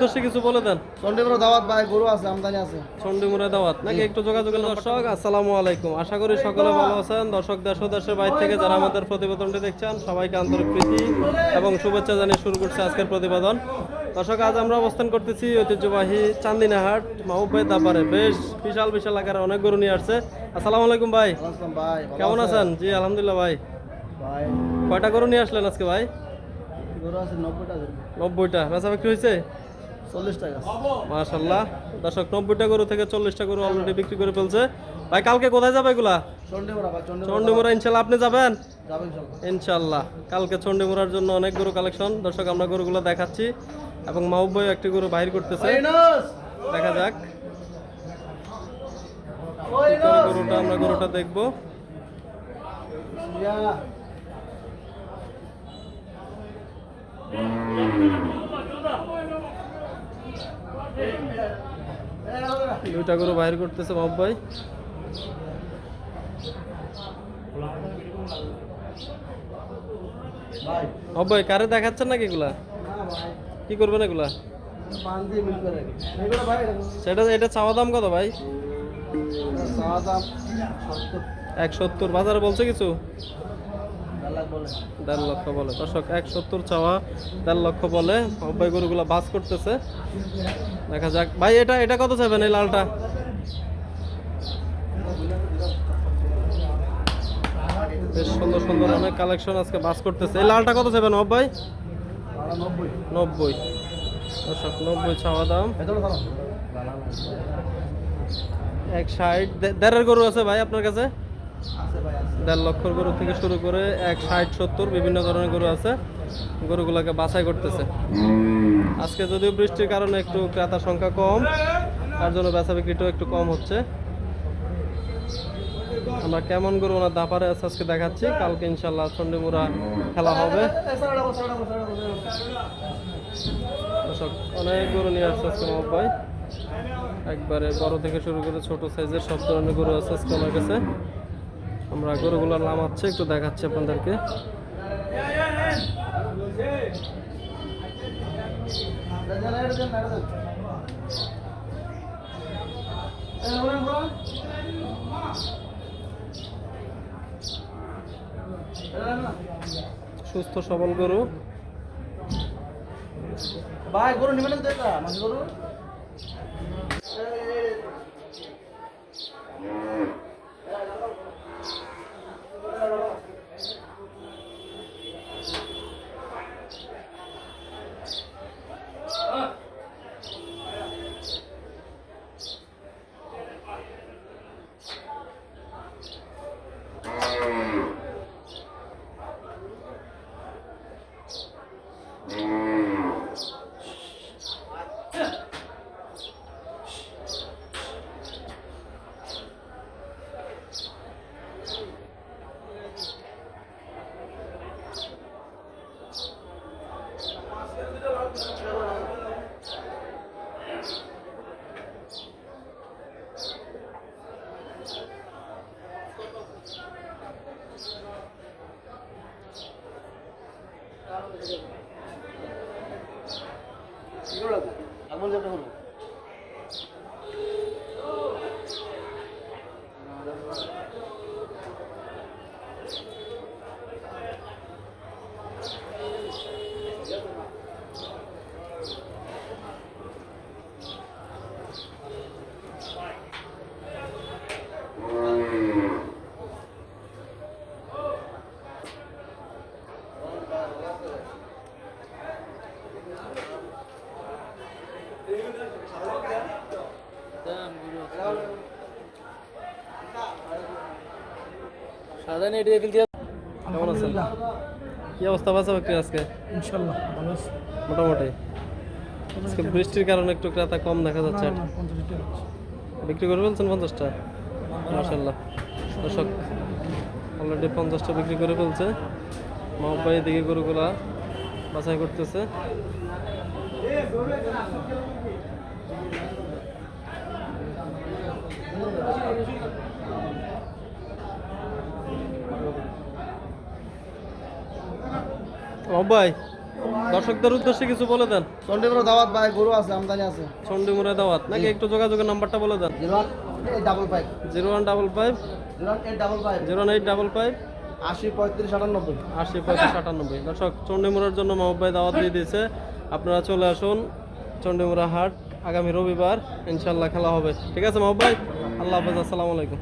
দর্শক কিছু বলে দেন। চন্ডীপুর দাওয়াত ভাই গরু আছে আমদানি আছে। চন্ডিমুরে দাওয়াত। নাকি একটু যোগাযোগের দর্শক আসসালামু আলাইকুম। আশা করি সকলে ভালো আছেন। দর্শক দেশ দেশের বাইরে থেকে যারা আমাদের প্রতিবেদনটি দেখছেন সবাইকে আন্তরিক প্রীতি এবং শুভেচ্ছা জানিয়ে শুরু করছে আজকের প্রতিবেদন। দর্শক আজ আমরা অবস্থান করতেছি ঐতিহ্যবাহী চান্দিনাহাট মাহবুব ভাই দাপারে। বেশ বিশাল বিশাল আকারে অনেক গরু নিয়ে আসছে। আসসালামু আলাইকুম ভাই। ভাই কেমন আছেন? জি আলহামদুলিল্লাহ ভাই। ভাই। কয়টা গরু নিয়ে আসলেন আজকে ভাই? গরু আছে নব্বইটা। নব্বইটা। বেচা বিক্রি হয়েছে? চল্লিশ টাকা। মাশাল্লাহ দর্শক নব্বইটা গরু থেকে চল্লিশটা গরু অলরেডি বিক্রি করে ফেলছে। ভাই কালকে কোথায় যাবে এগুলা? চন্ডিমুরা ইনশাল্লাহ আপনি যাবেন? ইনশাল্লাহ কালকে চন্ডিমুরার জন্য অনেক গরু কালেকশন দর্শক আমরা গরুগুলো দেখাচ্ছি। এবং মাহবুব ভাই একটি গরু বাইর করতেছে। দেখা যাক। গরুটা আমরা গরুটা দেখব। দুইটা গরু বাইর করতেছে মাহবুব ভাই। ভাই কারে দেখাচ্ছেন নাকি এগুলা? কি করবেন এগুলা? সেটা এটা চাওয়া দাম কত ভাই? এক সত্তর। বাজারে বলছে কিছু? দেড় লক্ষ বলে। দর্শক এক সত্তর চাওয়া দেড় লক্ষ বলে। অব্যয় গরুগুলো বাস করতেছে। দেখা যাক। ভাই এটা এটা কত চাইবেন এই লালটা? বেশ সুন্দর সুন্দর অনেক কালেকশন আজকে বাস করতেছে। এই লালটা কত চাইবেন অব্যয় নব্বই। দর্শক নব্বই চাওয়া দাম। এক ষাট। দেড়ের গরু আছে ভাই আপনার কাছে? দেড় লক্ষর গরু থেকে শুরু করে এক ষাট, সত্তর বিভিন্ন ধরনের গরু আছে। গরুগুলোকে বাছাই করতেছে। আজকে যদিও বৃষ্টির কারণে একটু ক্রেতার সংখ্যা কম, তার জন্য বেচা বিক্রিটাও একটু কম হচ্ছে। আমরা কেমন গরু ওনার দাপারে আছে আজকে দেখাচ্ছি। কালকে ইনশাল্লাহ চন্ডিমুরা খেলা হবে। অনেক গরু নিয়ে আসছে আজকে মাহবুব ভাই। একবারে বড় থেকে শুরু করে ছোট সাইজের সব ধরনের গরু আছে আজকে আমার কাছে। আমরা গরুগুলো নামাচ্ছে, একটু দেখাচ্ছি আপনাদেরকে। সুস্থ, সবল গরু। ভাই, গরু নিবেন তো এটা? গরু? এমন যেটা গরু সাজানি এটি ফেলতে কেমন আছেন? কি অবস্থা বাঁচা বিক্রি আজকে? ইনশাল্লাহ ভালো আছে। মোটামুটি। আজকে বৃষ্টির কারণে একটু ক্রেতা কম দেখা যাচ্ছে। বিক্রি করে ফেলছেন পঞ্চাশটা? মার্শাল্লাহ দর্শক অলরেডি পঞ্চাশটা বিক্রি করে ফেলছে। মাহবাই দিকে গরুগুলা বাছাই করতেছে। মাহবাই দর্শকদের উদ্দেশ্যে কিছু বলে দেন। চন্ডীপুর দাওয়াত ভাই গরু আছে আমদানি আছে। চন্ডিমুড়া দাওয়াত। নাকি একটু যোগাযোগের নাম্বারটা বলে দেন। Zero one double five zero one double five. Zero one eight double five zero eight double five. আশি পঁয়ত্রিশ আটানব্বই। আশি পঁয়ত্রিশ আটানব্বই। দর্শক চণ্ডীমুড়ার জন্য মাহবুব ভাই দাওয়াত দিয়ে দিয়েছে। আপনারা চলে আসুন চণ্ডীমুড়া হাট। আগামী রবিবার ইনশাল্লাহ খেলা হবে। ঠিক আছে মাহবুব ভাই? আল্লাহ হাফেজ আসসালামু আলাইকুম।